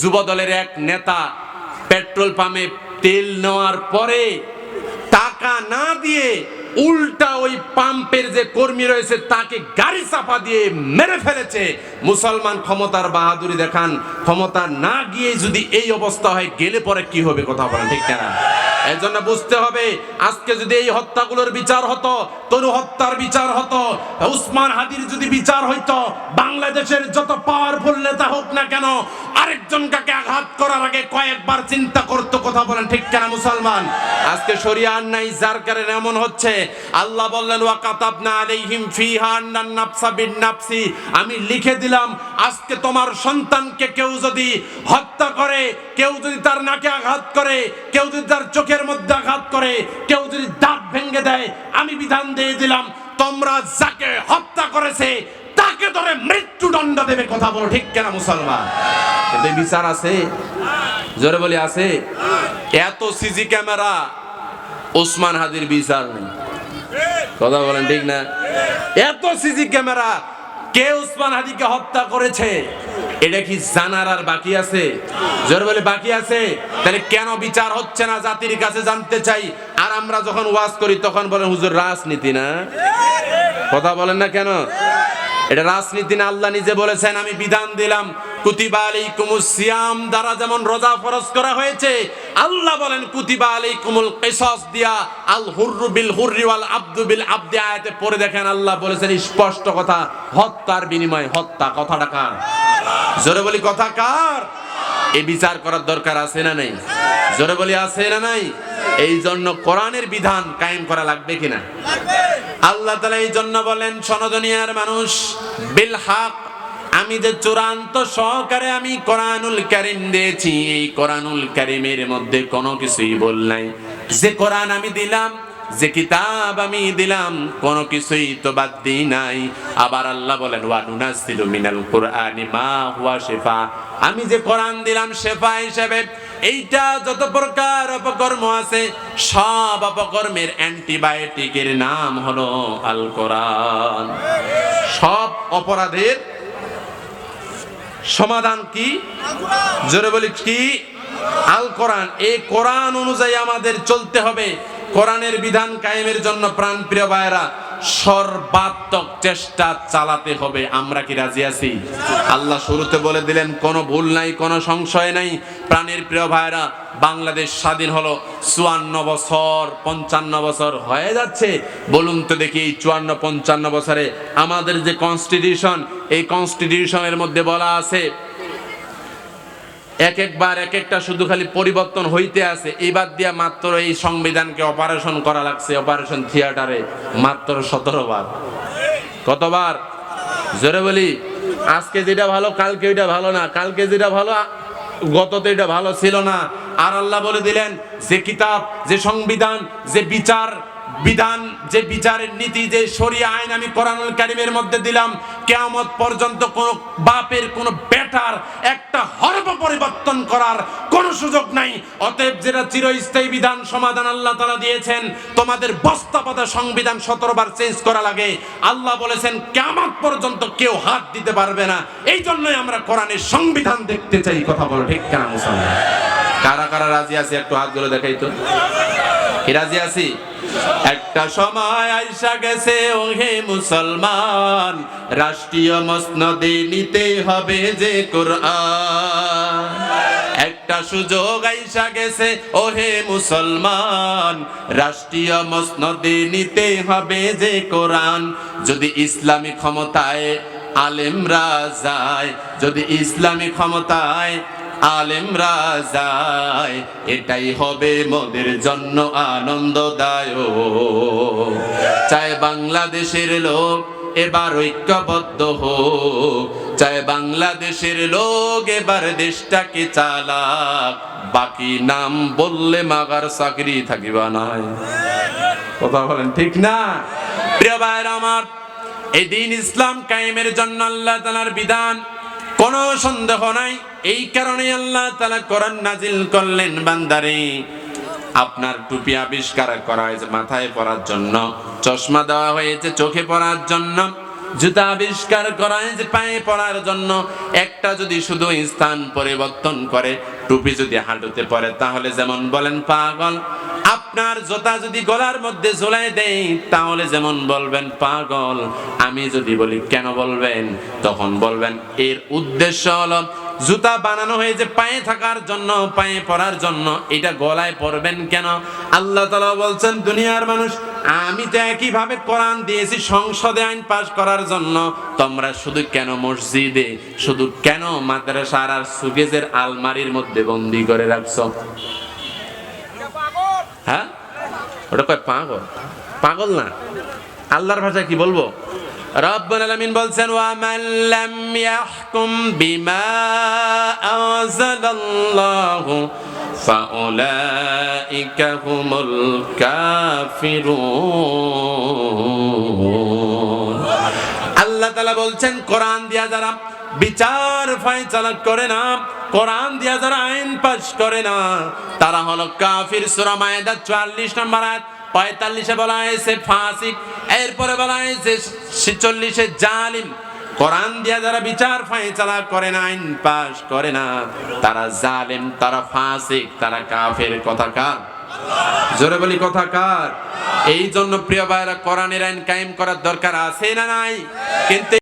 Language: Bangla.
যুবদলের এক নেতা পেট্রোল পাম্পে তেল নেওয়ার পরে টাকা না দিয়ে উল্টা ওই পাম্পের যে কর্মী রয়েছে তাকে গাড়ি চাপা দিয়ে মেরে ফেলেছে। মুসলমান ক্ষমতার বাহাদুরি দেখান, ক্ষমতা না গিয়ে যদি এই অবস্থা হয়, গেলে পরে কি হবে কথা বলেন, ঠিক না? এই জন্য বুঝতে হবে, আজকে যদি এই হত্যাগুলোর বিচার হতো, তরু হত্যার বিচার হতো, উসমান হাদির যদি বিচার হইতো, বাংলাদেশের যত পাওয়ারফুল নেতা হোক না কেন আরেকজন কাকে আঘাত করার আগে কয়েকবার চিন্তা করতো, কথা বলেন ঠিক কেনা মুসলমান? আজকে শরিয়ার নাই, যার কারণে এমন হচ্ছে, আল্লাহ বললেন ওয়া কাতাবনা আলাইহিম ফিহা আন্নান নাফসা বিন নাফসি। আমি লিখে দিলাম, আজকে তোমার সন্তানকে কেউ যদি হত্যা করে, কেউ যদি তার নাকে আঘাত করে, কেউ যদি তার চোখের মধ্যে আঘাত করে, কেউ যদি দাঁত ভেঙে দেয়, আমি বিধান দিয়ে দিলাম, তোমরা যাকে হত্যা করেছে, তাকে ধরে মৃত্যুদণ্ড দেবে, কথা বলো ঠিক কেনা মুসলমান? কিন্তু বিচার আছে? জোরে বলি, আছে? এত সিজি ক্যামেরা, ওসমান হাদির বিচার নেই। কথা বলেন ঠিক না? এত সিজি ক্যামেরা, কে উসমান হাদিকে হত্যা করেছে? এটা কি জানার আর বাকি আছে? জোর বলে বাকি আছে? তাহলে কেন বিচার হচ্ছে না জাতির কাছে জানতে চাই? আর আমরা যখন ওয়াজ করি, তখন বলেন, হুজুর, রাজনীতি না? কথা বলেন না কেন? এটা রাজনীতি না, আল্লাহ নিজে বলেছেন, আমি বিধান দিলাম, কুতিবা সিয়াম দ্বারা যেমন রোজা ফরজ করা হয়েছে, আল্লাহ বলেন, কুতিবা আলাইকুমুল কিসাস দিয়া, আল হুররু বিল হুররি ওয়াল আবদি, আয়াতে পড়ে দেখেন, আল্লাহ বলেছেন, স্পষ্ট কথা, হত্যার বিনিময় হত্যা, কথাটা কার? জোরে বলি কথা কার? এই বিচার করার দরকার আছে না নাই? জোরে বলি আছে না নাই? এই জন্য কোরআনের বিধান কায়েম করা লাগবে কিনা? আল্লাহ তালা এই জন্য বলেন সনদনিয়ার মানুষ, বিল হক, আমি যে চূড়ান্ত সহকারে আমি কোরআনুল কারিম দিয়েছি, এই কোরআনুল কারিমের মধ্যে কোনো কিছুই বল নাই। যে কোরআন আমি দিলাম যে কিতাব আমি দিলাম, কোনো কিছুই তো বাদ দিই নাই। আবার আল্লাহ বলেন, ওয়া নুনাজ্জিলু মিনাল কুরআনি মা হুয়া শিফা। আমি যে কোরআন দিলাম শেফা হিসেবে, এইটা যত প্রকার অপকর্ম আছে, সব অপকর্মের অ্যান্টিবায়োটিকের নাম হলো আল কোরআন সব অপরাধের সমাধান কি? জোরে বলি, কি? আল কোরআন এই কোরআন অনুযায়ী আমাদের চলতে হবে। কোরআনের বিধান কায়েমের জন্য প্রাণ প্রিয় ভাইরা সর্বাত্মক চেষ্টা চালাতে হবে। আমরা কি রাজি আছি? আল্লাহ শুরুতে বলে দিলেন, কোনো ভুল নাই, কোনো সংশয় নাই। প্রাণের প্রিয় ভাইরা বাংলাদেশ স্বাধীন হলো, চুয়ান্ন বছর, পঞ্চান্ন বছর হয়ে যাচ্ছে। বলুন তো দেখি, এই চুয়ান্ন, পঞ্চান্ন বছরে আমাদের যে কনস্টিটিউশন এই কনস্টিটিউশনের মধ্যে বলা আছে এক একবার এক একটা শুধু খালি পরিবর্তন হইতে আছে। এবার দিয়া মাত্র এই সংবিধানকে অপারেশন করা লাগছে অপারেশন থিয়েটারে মাত্র সতেরো বার। কতবার? জোরে বলি, আজকে যেটা ভালো, কালকে ওইটা ভালো না। কালকে যেটা ভালো আ- গততে এটা ভালো ছিল না। আর আল্লাহ বলে দিলেন, যে কিতাব, যে সংবিধান, যে বিচার, বিধান, যে বিচারের নীতি, যে শরিয়া আইন আমি কোরআনুল কারিমের মধ্যে দিলাম কেয়ামত পর্যন্ত কোন বাপের, কোন বেটার একটা হরফ পরিবর্তন করার কোন সুযোগ নাই। অতএব যেটা চিরস্থায়ী বিধান সমাধান আল্লাহ তাআলা দিয়েছেন, তোমাদের বস্তা পাতা সংবিধান সতেরো বার চেঞ্জ করা লাগে। আল্লাহ বলেছেন, কেয়ামত পর্যন্ত কেউ হাত দিতে পারবে না। এই জন্যই আমরা কোরআনের সংবিধান দেখতে চাই। কথা বলো ঠিক কেন মুসলমান? কারা কারা রাজি আছে? একটু হাতগুলো দেখাই তো। কি রাজি আছি? একটা সময় আইসা গেছে, ওহে মুসলমান, রাষ্ট্রীয় মসনদে নিতে হবে যে কোরআন। একটা সুযোগ আইসা গেছে, ওহে মুসলমান, রাষ্ট্রীয় মসনদে নিতে হবে যে কোরআন। যদি ইসলামী ক্ষমতায় আলেমরা যায়, যদি ইসলামী ক্ষমতায় আলেমরা যায় এটাই হবে মোদের জন্য আনন্দদায়ক। চায় বাংলাদেশের লোক এবার ঐক্যবদ্ধ হোক। চায় বাংলাদেশের লোক এবার দেশটাকে চালাক। বাকি নাম বললে মাগার চাকরি থাকিবা নাই। কথা বলেন ঠিক না? প্রিয় ভাইয়ের আমার এই দিন ইসলাম কায়েমের জন্য আল্লাহ তালার বিধান কোনো সন্দেহ নাই। এই কারণে আল্লাহ তালা কোরআন নাজিল করলেন বান্দারে। আপনার টুপি আবিষ্কার করা হয়েছে মাথায় পরার জন্য, চশমা দেওয়া হয়েছে চোখে পরার জন্য, জুতা আবিষ্কার করা হয়েছে পায়ে পড়ার জন্য। একটা যদি শুধু স্থান পরিবর্তন করে, টুপি যদি হাঁটুতে পড়ে তাহলে যেমন বলেন পাগল আপনার জোতা যদি গলার মধ্যে ঝোলাই দেই, তাহলে যেমন বলবেন, পাগল। আমি যদি বলি, কেন বলবেন? তখন বলবেন, এর উদ্দেশ্য হলো, জুতা বানানো হয়েছে পায়ে থাকার জন্য, পায়ে পড়ার জন্য। এটা গলায় পরবেন কেন? আল্লাহ তালা বলছেন, দুনিয়ার মানুষ, আমি তো একইভাবে কোরআন দিয়েছি, সংসদে আইন পাশ করার জন্য। তোমরা শুধু কেন মসজিদে, শুধু কেন মাদ্রাসার আর সুগেজের আলমারির মধ্যে বন্দি করে রাখছো? হ্যাঁ? ওটা কয় পাগল? পাগল না। আল্লাহর ভাষা কি বলব? রব্বুল আলামিন বলছেন ওয়া মান লাম ইয়াহকুম বিমা আনজালাল্লাহু ফাউলাইকা হুমুল কাফিরুন। আল্লাহ তাআলা বলছেন, কোরআন দিয়া যারা বিচার ফয়সালা করে না, কোরআন দিয়া যারা আইন পাশ করে না, তারা হলো কাফির। সূরা মায়েদা 44 নম্বর আয়াত, পঁয়তাল্লিশে বলা হয়েছে ফাসিক, এরপরে বলা হয়েছে ছেচল্লিশে জালিম। কোরআন দিয়া যারা বিচার ফাইসালা করে না, আইন পাশ করে না, তারা জালিম, তারা ফাসিক, তারা কাফের। কথা কার? জোরে বলি, কথা কার? এই জন্য প্রিয় ভাইরা, কোরআনের আইন কায়েম করার দরকার আছে না নাই? কিন্তু